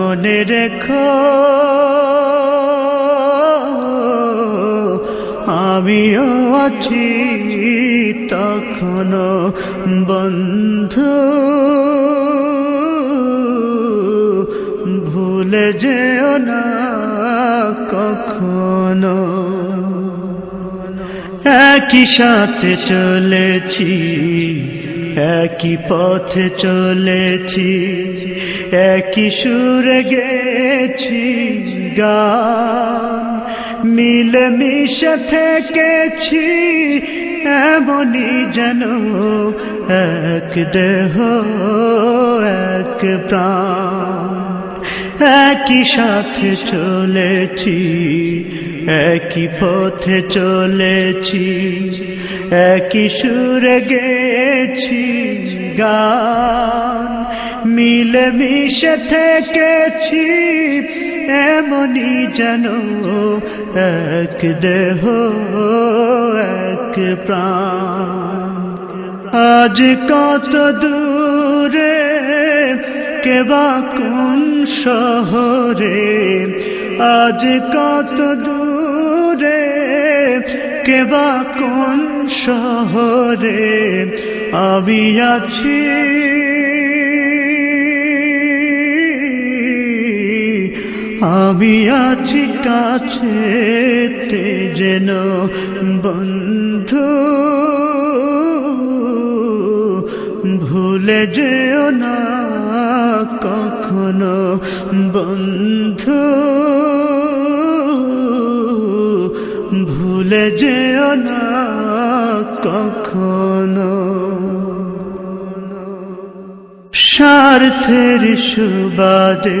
মনে রেখো। আমিও আছি তখনো বন্ধু। ভুলে যেও না কখনো। একই সাথে চলেছি, একই পথে চলেছি। একই সুরে গেছি গান মিলে মিশে থেকেছি, এমনই যেন এক দেহ, এক প্রাণ। একই সাথে চলেছি, একই পথে চলেছি, একই সুরে গেছি গান। মিলে মিশে থেকেছি, এমনই যেন এক দেহ, এক প্রাণ। আজ কত দূরে কেবা কোন শহরে? আজ কত দূরে কেবা কোন শহরে? আমি আছি আমি আছি কাছে যেন বন্ধু। ভুলে যেও না কখনো বন্ধু। ভুলে যেও না কখনো। স্বার্থের সুবাদে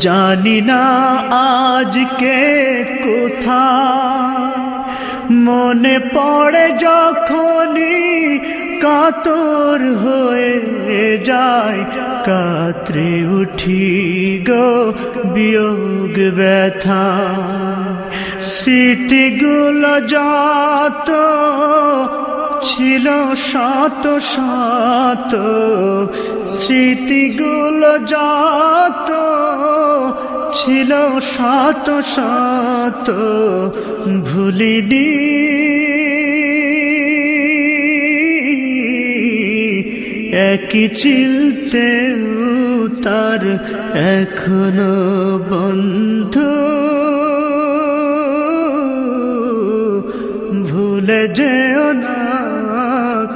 জানি না আজকে কোথা মনে পড়ে যখনই কাতর হয়ে যায়, কাতরে উঠি গো বিয়োগ ব্যথা। স্মৃতিগুলো যত ছিল শত শত, স্মৃতিগুলো যত ছিল শত শত ভুলিনি। একই চিলতে তার এখনও বন্ধু। ভুলে যেও না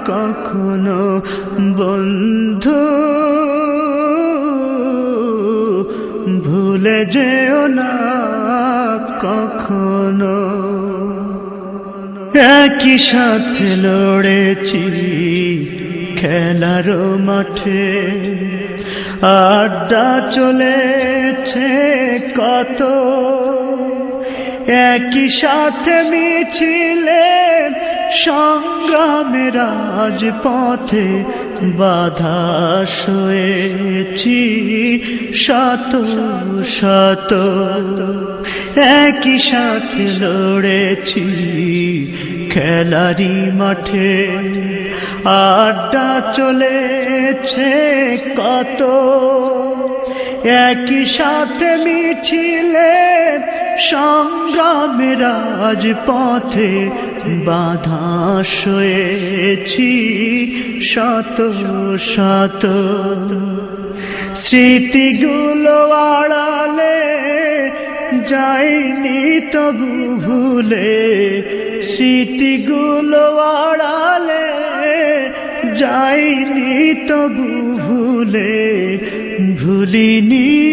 কখনো বন্ধু। ভুলে যেও না কখনো। একই সাথে লড়েছি খেলার মাঠে। আড্ডা চলেছে কত। একই সাথে মিছিলে সংগ্রামের রাজপথে বাধা শোয়েছি শত শত, একই সাথে লড়েছি খেলারি মাঠে। আড্ডা চলেছে কত, একই সাথে মিছিলে সংগ্রামের রাজপথে বাধা শয়েছি শত শত। স্মৃতিগুলো আড়ালে যাইনি তবু ভুলে। স্মৃতিগুলো আড়ালে যাইনি তবু ভুলে। ভুলিনি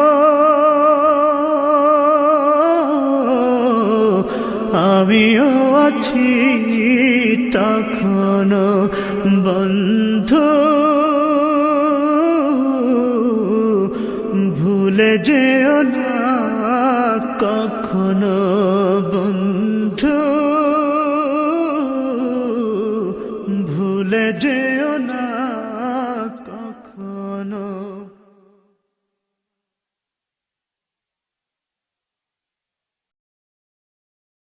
আমিও আছি তখন বন্ধু। ভুলে যে কখনো বন্ধু। ভুলে যে